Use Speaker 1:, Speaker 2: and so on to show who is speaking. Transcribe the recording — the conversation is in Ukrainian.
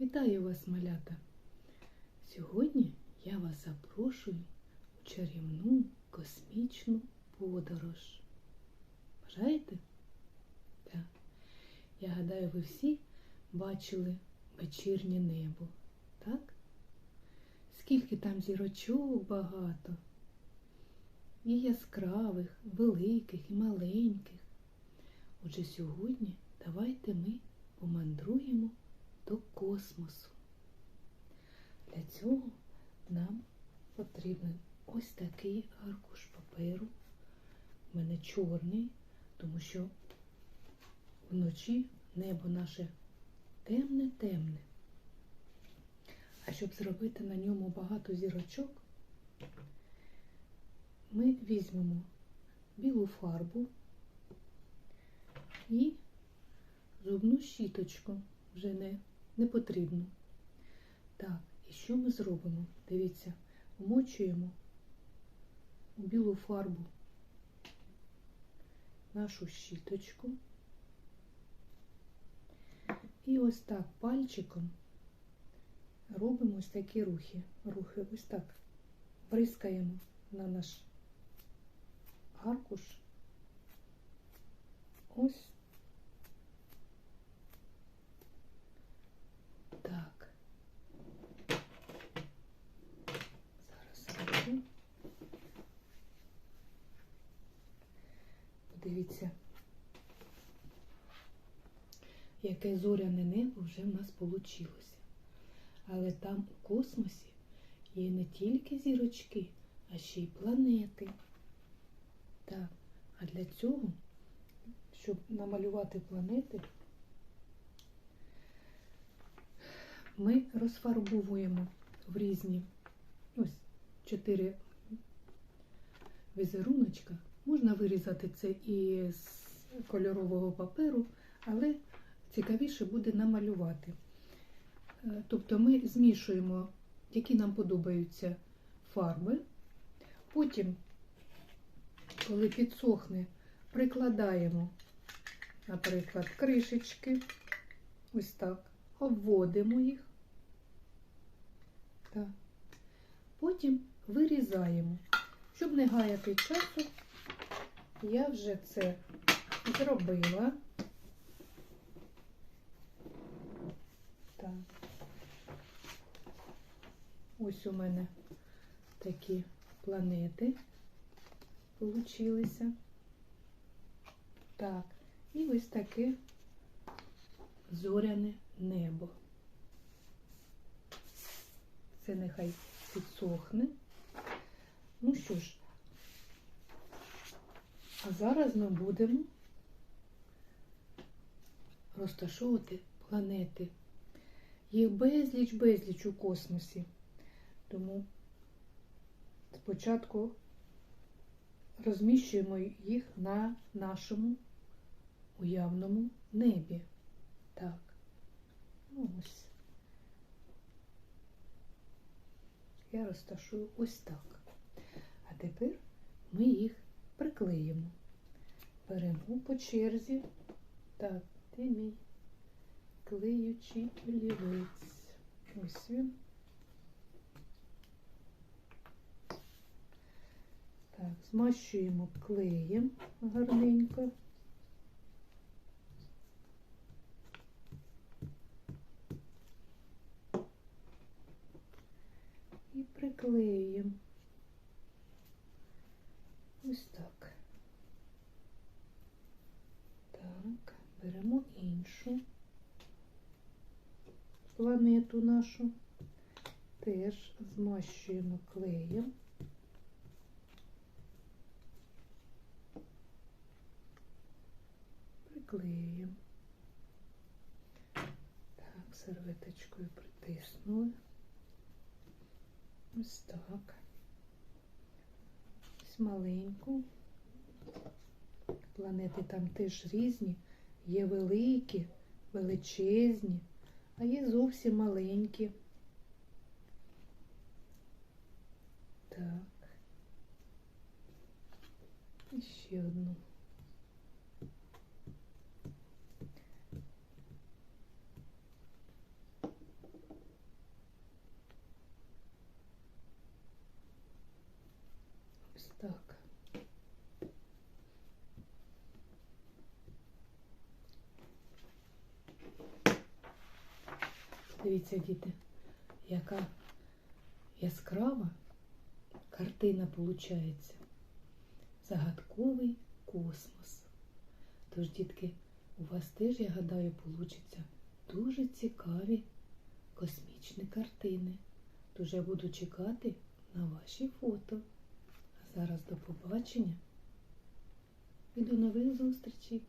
Speaker 1: Вітаю вас, малята! Сьогодні я вас запрошую у чарівну космічну подорож. Бажаєте? Так. Я гадаю, ви всі бачили вечірнє небо, так? Скільки там зірочок багато, і яскравих, великих і маленьких. Отже, сьогодні давайте ми помандруємо космосу. Для цього нам потрібен ось такий аркуш паперу. У мене чорний, тому що вночі небо наше темне-темне. А щоб зробити на ньому багато зірочок, ми візьмемо білу фарбу і зубну щіточку вже не, не потрібно. Так, і що ми зробимо? Дивіться, вмочуємо у білу фарбу нашу щіточку. І ось так пальчиком робимо ось такі рухи. Рухи ось так бризкаємо на наш аркуш. Ось так. Зараз роблю. Подивіться, яке зоряне небо вже в нас вийшло. Але там у космосі є не тільки зірочки, а ще й планети. Так, а для цього, щоб намалювати планети, ми розфарбовуємо в різні ось чотири візеруночка. Можна вирізати це і з кольорового паперу, але цікавіше буде намалювати. Е, Тобто ми змішуємо, які нам подобаються фарби. Потім, коли підсохне, прикладаємо, наприклад, кришечки, ось так, обводимо їх. Так. Потім вирізаємо. Щоб не гаяти часу, я вже це зробила. Так. Ось у мене такі планети получилися. Так, і ось таке зоряне небо. Це нехай підсохне. Ну що ж, а зараз ми будемо розташовувати планети. Їх безліч-безліч у космосі. Тому спочатку розміщуємо їх на нашому уявному небі. Так, ну ось. Я розташую ось так. А тепер ми їх приклеїмо. Беремо по черзі. Так, ти мій клеючий олівець. Ось він. Так, змащуємо клеєм гарненько. І приклеїмо. Ось так. Так, беремо іншу планету нашу, теж змащуємо клеєм. Приклеїмо. Так, серветочкою притиснули. Ось так. Ось маленьку. Планети там теж різні, є великі, величезні, а є зовсім маленькі. Так. І ще одну. так. Дивіться, діти, яка яскрава картина виходить. Загадковий космос. Тож, дітки, у вас теж, я гадаю, получаться дуже цікаві космічні картини. Тож я буду чекати на ваші фото. Зараз до побачення і до нових зустрічей!